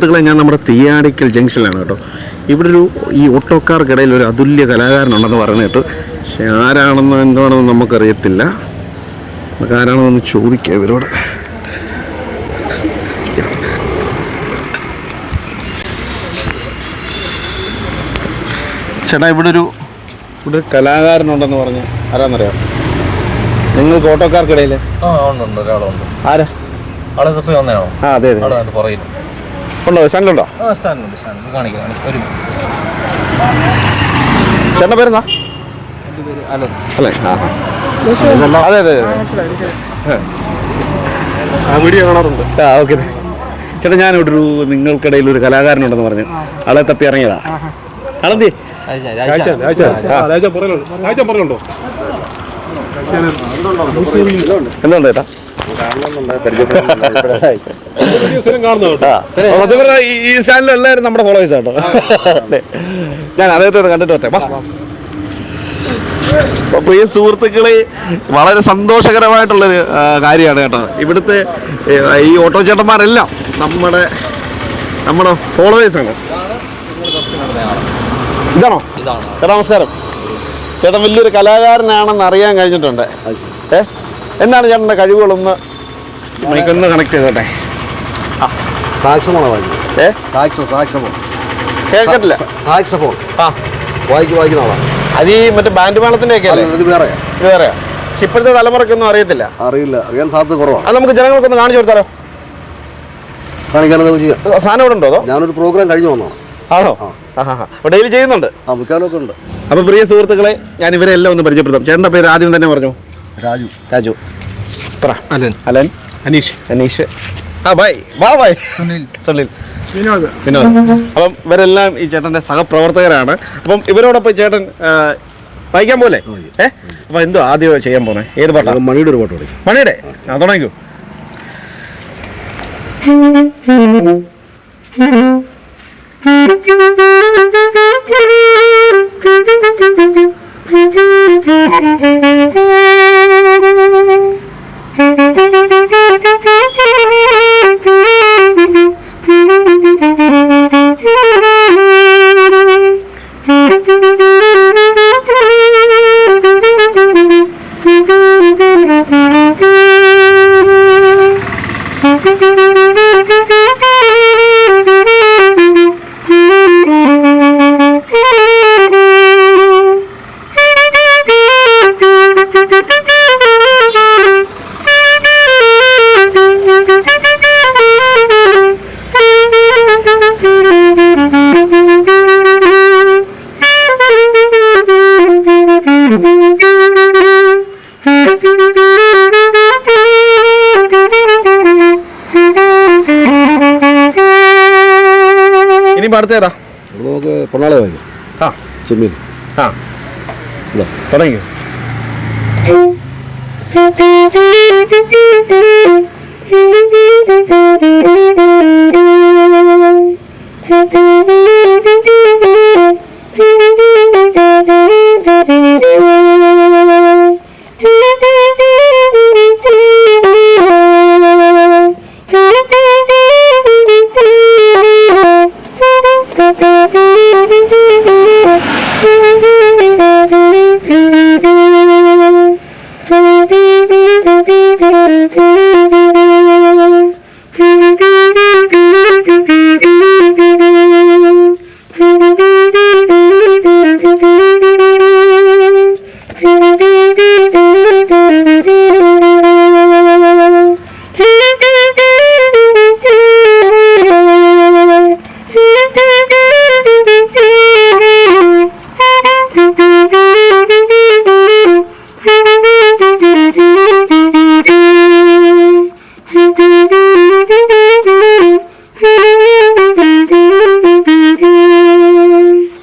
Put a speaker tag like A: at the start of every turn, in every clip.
A: സുഹൃത്തുക്കളെ ഞാൻ നമ്മുടെ തീയാടിക്കൽ ജംഗ്ഷനിലാണ് കേട്ടോ. ഇവിടെ ഒരു ഈ ഓട്ടോക്കാർക്കിടയിൽ ഒരു അതുല്യ കലാകാരനുണ്ടെന്ന് പറഞ്ഞു കേട്ടു. പക്ഷെ ആരാണെന്നോ എന്താണെന്ന് നമുക്കറിയത്തില്ല. നമുക്ക് ആരാണെന്നൊന്ന് ചോദിക്കാം ഇവരോട്. ചേട്ടാ ഇവിടെ ഒരു ഇവിടെ ഒരു കലാകാരനുണ്ടെന്ന് പറഞ്ഞു. ആരാന്നറിയാം? നിങ്ങൾക്ക് ഓട്ടോക്കാർക്കിടയിൽ
B: ആ ഉണ്ട് ഒരാളുണ്ട്.
A: ആരാ?
B: ആളെ തപ്പി വന്നതാണോ?
A: ആ അതെ അതെ.
B: പുറകിൽ
A: ഉണ്ടോ? സ്റ്റാൻഡിലുണ്ടോ
B: ചേട്ടൻ സ്റ്റാൻഡുണ്ട് സ്റ്റാൻഡ് കാണിക്കാം കാണിക്കാം. ഒരു
A: ചേട്ടന്റെ പേരെന്താ?
B: അല്ലേ
A: ആ. അതെ അതെ ആ വീഡിയോ കാണാറുണ്ട്. ആ ഓക്കെ. ചേട്ടാ ഞാനിവിടെ ഒരു നിങ്ങൾക്കിടയിൽ ഒരു കലാകാരനുണ്ടെന്ന് പറഞ്ഞു. ആളെ തപ്പി ഇറങ്ങിയതാ. ആളെന്തി? എന്തുണ്ട് ചേട്ടാ? ഈ ചാനലിൽ നമ്മുടെ ഫോളോവേഴ്സ് കേട്ടോ. ഞാൻ അദ്ദേഹത്തെ കണ്ടിട്ട് അപ്പോൾ പ്രിയ സുഹൃത്തുക്കളെ വളരെ സന്തോഷകരമായിട്ടുള്ളൊരു കാര്യമാണ് കേട്ടോ ഇവിടുത്തെ ഈ ഓട്ടോ ചേട്ടന്മാരെല്ലാം നമ്മുടെ നമ്മുടെ ഫോളോവേഴ്സാണ് ഇതാണോ. ചേട്ടാ നമസ്കാരം. ചേട്ടൻ വലിയൊരു കലാകാരനാണെന്ന് അറിയാൻ കഴിഞ്ഞിട്ടുണ്ട്. ഏ? എന്താണ് ചേട്ടന്റെ കഴിവുകളൊന്ന് മൈക്കൊന്ന് കണക്ട് ചെയ്തോട്ടെ.
C: സാക്സമോണ വായിക്കുന്നത്.
A: ഏ?
C: സാക്സോ സാക്സമോ
A: കേൾക്കത്തില്ല.
C: സാക്സഫോൺ
A: ആ.
C: വായിക്ക് വായിക്കുന്ന ആളാണ്
A: അത് ഈ മറ്റേ ബാൻഡ് മേളത്തിന്റെ ഒക്കെ അല്ലേ
C: ഇത് വേറെയാ
A: ഇത് പറയാം പക്ഷെ ഇപ്പോഴത്തെ തലമുറക്കൊന്നും അറിയത്തില്ല.
C: അറിയില്ല. അറിയാൻ സാധ്യത കുറവാണ്.
A: അത് നമുക്ക് ജനങ്ങൾക്കൊന്ന് കാണിച്ചു കൊടുത്താലോ?
C: കാണിക്കാനത് ചെയ്യാം?
A: സാധനം ഇവിടെ ഉണ്ടോ അതോ?
C: ഞാനൊരു പ്രോഗ്രാം കഴിഞ്ഞു വന്നതാണ്.
A: ആണോ? ആ. ഡെയിലി ചെയ്യുന്നുണ്ട്?
C: ആ മുക്കാലൊക്കെ ഉണ്ട്.
A: അപ്പോൾ പ്രിയ സുഹൃത്തുക്കളെ ഞാൻ ഇവരെ എല്ലാം ഒന്ന് പരിചയപ്പെടുത്താം. ചേട്ടന്റെ പേര് ആദ്യം തന്നെ പറഞ്ഞു?
C: രാജു.
A: രാജു. പറ.
B: അലൻ.
A: അലൻ.
B: അനീഷ്.
A: അനീഷ്. ആ ബൈ. വാ ബൈ.
B: സുനിൽ.
A: സുനിൽ. വിനോദ്. വിനോദ്. അപ്പം ഇവരെല്ലാം ഈ ചേട്ടന്റെ സഹപ്രവർത്തകരാണ്. അപ്പം ഇവരോടൊപ്പം ചേട്ടൻ വായിക്കാൻ പോലെ ഏ? അപ്പം എന്തോ ആദ്യം ചെയ്യാൻ പോണേ? ഏത്
C: പാട്ടാണ് മണിയുടെ ഒരു പാട്ട് പഠിക്കും
A: മണിയുടെ? ആ തുടങ്ങിക്കോ. ഇനി അടുത്ത ഏതാ
C: അപ്പോൾ നമുക്ക് പൊന്നാളെ വായിക്കും
A: ആ.
C: ചെമ്മീൻ.
A: ആ.
C: ഇതാ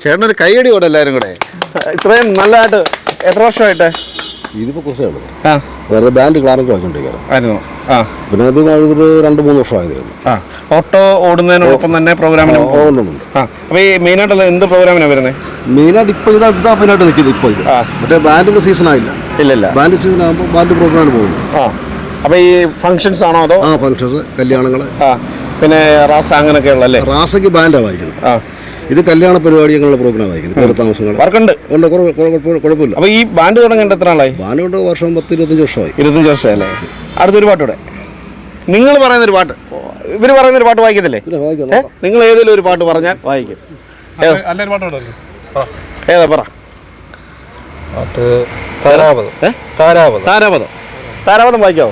A: തുടങ്ങിക്കോ ഒരു കൈയടി കൂടെ എല്ലാവരും കൂടെ. ഇത്രയും നല്ലതായിട്ട് എത്ര വർഷമായിട്ട്? ആ.
C: വേറെ ബാൻഡ്
A: ആയിരുന്നു. ആ.
C: പിന്നെ അത് ഒരു രണ്ട് മൂന്ന് വർഷമായതേ ഉള്ളൂ.
A: ആ. ഓട്ടോ ഓടുന്നതിനോടൊപ്പം തന്നെ പ്രോഗ്രാമിന്. ആ അപ്പോൾ ഈ മെയിനായിട്ടുള്ള എന്ത് പ്രോഗ്രാമിനാണ് വരുന്നത്
C: മെയിനായിട്ട് ഇപ്പോൾ ഇതാ ഇതാ മെയിനായിട്ട് നിൽക്കുന്നത് ഇപ്പോൾ ഇത്. മറ്റേ ബാൻഡിന്റെ സീസൺ ആയില്ല
A: ഇല്ലല്ല
C: ബാൻഡ് സീസൺ ആകുമ്പോൾ ബാൻഡ് പ്രോഗ്രാമിന് പോകുന്നു.
A: ആ. അപ്പോൾ ഈ ഫങ്ഷൻസ് ആണോ അതോ?
C: ആ ഫങ്ഷൻസ് കല്യാണങ്ങൾ
A: ആ. പിന്നെ റാസ അങ്ങനെയൊക്കെയുള്ള അല്ലേ?
C: റാസയ്ക്ക് ബാൻഡാണ് വായിക്കുന്നത്.
A: ആ.
C: ഇത് കല്യാണ പരിപാടി അങ്ങനെയുള്ള പ്രോഗ്രാം ആയിരിക്കും പേര് താമസങ്ങൾ.
A: വർക്കുണ്ട്.
C: ഉണ്ട്. കുഴപ്പമില്ല.
A: അപ്പോൾ ഈ ബാൻഡ് തുടങ്ങേണ്ട എത്ര ആളായി
C: ബാൻഡ് കൊണ്ട് വർഷം പത്ത് ഇരുപത്തഞ്ച് വർഷമായി.
A: ഇരുപത്തഞ്ച് വർഷമല്ലേ? അടുത്തൊരു പാട്ടൂടെ നിങ്ങൾ പറയുന്ന ഒരു പാട്ട്. ഇവർ പറയുന്നൊരു പാട്ട് വായിക്കത്തില്ലേ? നിങ്ങൾ ഏതെങ്കിലും ഒരു പാട്ട് പറഞ്ഞാൽ വായിക്കും. ഏതാ? പറ.
B: താരാപദം? താരാപദം.
A: താരാപദം. വായിക്കാവോ?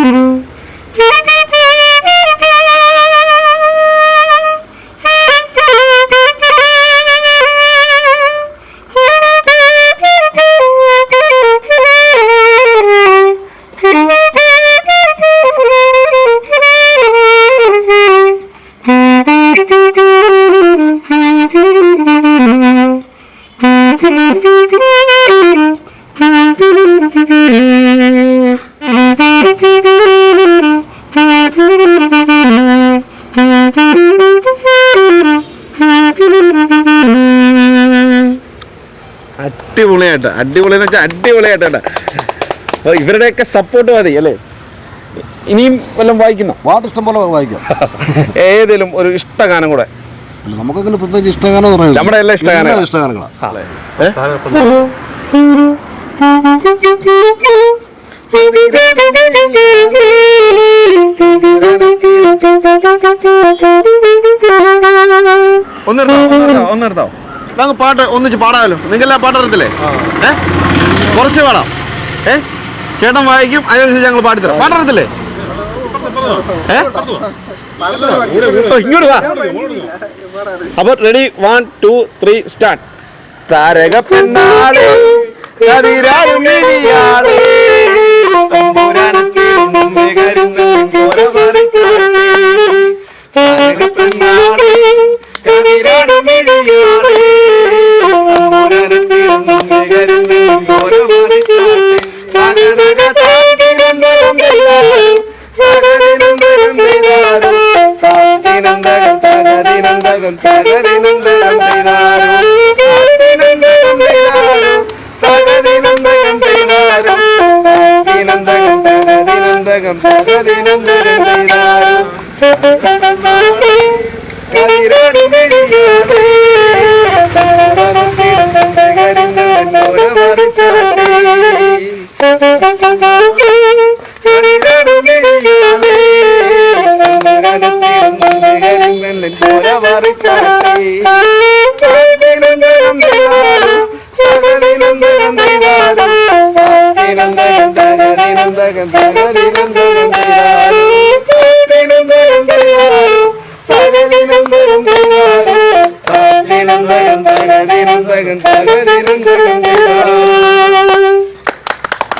A: അടിപൊളിയായിട്ട്. അടിപൊളി എന്ന് വെച്ചാൽ അടിപൊളിയായിട്ട് കേട്ടോ. അപ്പോൾ ഇവരുടെയൊക്കെ സപ്പോർട്ട് മതി അല്ലേ? ഇനിയും വല്ലതും വായിക്കുന്നോ?
C: പാട്ട് ഇഷ്ടം പോലെ വായിക്കാം.
A: ഏതെങ്കിലും ഒരു ഇഷ്ടഗാനം കൂടെ.
C: നമുക്കങ്ങനെ പ്രത്യേകിച്ച് ഇഷ്ടഗാനം പറയാം
A: നമ്മുടെ എല്ലാ
C: ഇഷ്ടഗാനം ഇഷ്ടഗാനങ്ങളാണ്
A: ഏ? ഒന്ന് നിർത്താവോ നമുക്ക് പാട്ട് ഒന്നിച്ച് പാടാമല്ലോ. നിങ്ങൾക്കെല്ലാം പാട്ട് അറിയത്തില്ലേ ഏ? കുറച്ച് പാടാം. ഏ? ചേട്ടൻ വായിക്കും അതിനനുസരിച്ച് ഞങ്ങൾ പാടിത്തരാം പാട്ടറിയത്തില്ലേ ഏ? ഇങ്ങോട്ട് വാ. അപ്പൊ ready one two three start താരക പെണ്ണാൾ മിഴിയാൾ. താരക കതിരാളും തകതിനന്തകം തകതിനന്തകം ചെയ്താലും കതിരോട്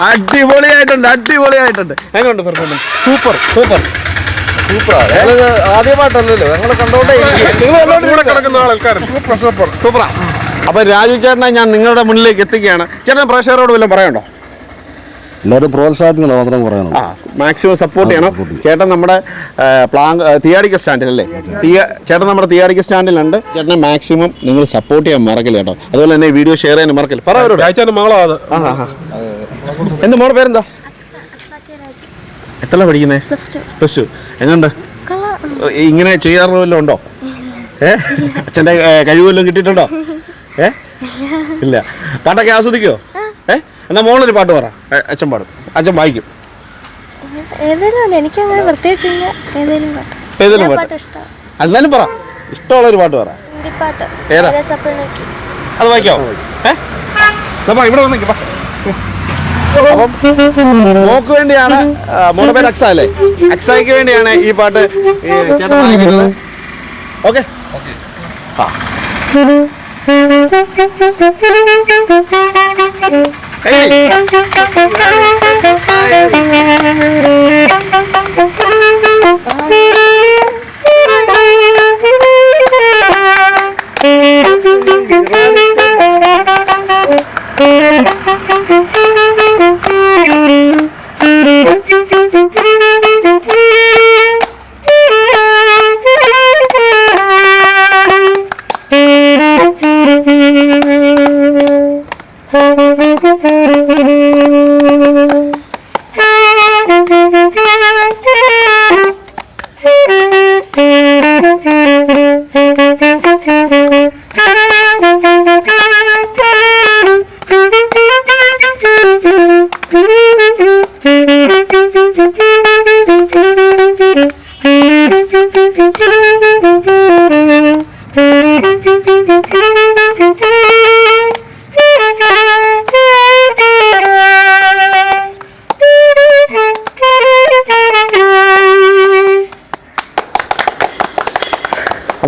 A: അടിപൊളിയായിട്ടുണ്ട് അടിപൊളിയായിട്ടുണ്ട്. എങ്ങനെയുണ്ട് പെർഫോമൻസ് സൂപ്പർ സൂപ്പർ
B: സൂപ്പറാണ്. ആദ്യമായിട്ടല്ലല്ലോ ഞങ്ങൾ കണ്ടോണ്ടേ
D: കൂടെ കിടക്കുന്ന ആൾക്കാരൻ സൂപ്പർ സൂപ്പർ.
A: സൂപ്പറാ. അപ്പൊ രാജു ചേട്ടനെ ഞാൻ നിങ്ങളുടെ മുന്നിലേക്ക് എത്തിക്കുകയാണ്. ചേട്ടൻ പ്രേക്ഷകരോട് വല്ലതും പറയണ്ടോ
C: എല്ലാവരും പ്രോത്സാഹിപ്പിക്കണം മാത്രം പറയണം
A: ആ മാക്സിമം സപ്പോർട്ട് ചെയ്യണം. ചേട്ടൻ നമ്മുടെ പ്ലാൻ പ്ലാങ് സ്റ്റാൻഡിൽ തിയാടിക്ക സ്റ്റാൻഡിലല്ലേ? തിയ ചേട്ടൻ നമ്മുടെ തിയാടിക്ക സ്റ്റാൻഡിലുണ്ട്. ചേട്ടനെ മാക്സിമം നിങ്ങൾ സപ്പോർട്ട് ചെയ്യാൻ മറക്കില്ല കേട്ടോ. അതുപോലെ തന്നെ വീഡിയോ ഷെയർ ചെയ്യാൻ മറക്കില്ല പറ അവരോട്.
D: രാജാന്റെ മകളാ അത്.
A: ആ ആ ആ. എന്ത് മോളുടെ പേരെന്താ? എത്ര പഠിക്കുന്നേ?
E: പ്ലസ് ടു
A: എങ്ങനെയുണ്ട്? ഇങ്ങനെ ചെയ്യാറ് വല്ലതും ഉണ്ടോ? ഏ? അച്ഛന്റെ കഴിവ് വല്ലതും കിട്ടിയിട്ടുണ്ടോ? ഏ? ഇല്ല. പാട്ടൊക്കെ ആസ്വദിക്കുമോ ഏ എന്നാ മോളൊരു പാട്ട് പറ. അച്ഛൻ പാടും. അച്ഛൻ വായിക്കും.
E: ഏതെങ്കിലും പ്രത്യേകിച്ചില്ല പാട്ട്.
A: ഏതെങ്കിലും പാട്ട്. എന്നാലും പറ. ഇഷ്ടമുള്ള ഒരു പാട്ട് പറ. ഏതാ? അത് വായിക്കാവോ ഏ? എന്നാ ഇവിടെ വന്നേക്ക് അപ്പം മോക്ക് വേണ്ടിയാണ് മോളുടെ പേര് അക്സ അല്ലേ? അക്സയ്ക്ക് വേണ്ടിയാണ് ഈ പാട്ട് ചേട്ടൻ വായിക്കുന്നത്. ഓക്കെ? ആ. Hey, gì Ai ơi.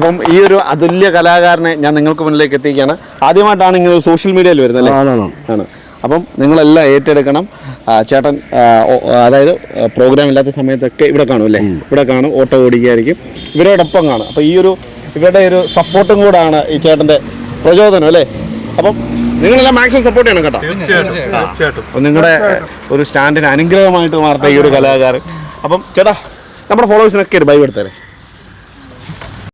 A: അപ്പം ഈ ഒരു അതുല്യ കലാകാരനെ ഞാൻ നിങ്ങൾക്ക് മുന്നിലേക്ക് എത്തിക്കുകയാണ്. ആദ്യമായിട്ടാണ് ഇങ്ങനെ സോഷ്യൽ മീഡിയയിൽ വരുന്നത് ആണ് അപ്പം നിങ്ങളെല്ലാം ഏറ്റെടുക്കണം. ചേട്ടൻ അതായത് പ്രോഗ്രാം ഇല്ലാത്ത സമയത്തൊക്കെ ഇവിടെ കാണും അല്ലേ? ഇവിടെ കാണും ഓട്ടോ ഓടിക്കുകയായിരിക്കും ഇവരോടൊപ്പം കാണും. അപ്പോൾ ഈ ഒരു ഇവരുടെ ഒരു സപ്പോർട്ടും കൂടാണ് ഈ ചേട്ടന്റെ പ്രചോദനം അല്ലേ? അപ്പം നിങ്ങളെല്ലാം മാക്സിമം സപ്പോർട്ട് ചെയ്യണം കേട്ടോ. നിങ്ങളുടെ ഒരു സ്റ്റാൻഡിന് അനുഗ്രഹമായിട്ട് മാറട്ടെ ഈ ഒരു കലാകാരൻ. അപ്പം ചേട്ടാ നമ്മുടെ ഫോളോവേഴ്സിനൊക്കെ ഒരു ബൈ എടുത്തേരെ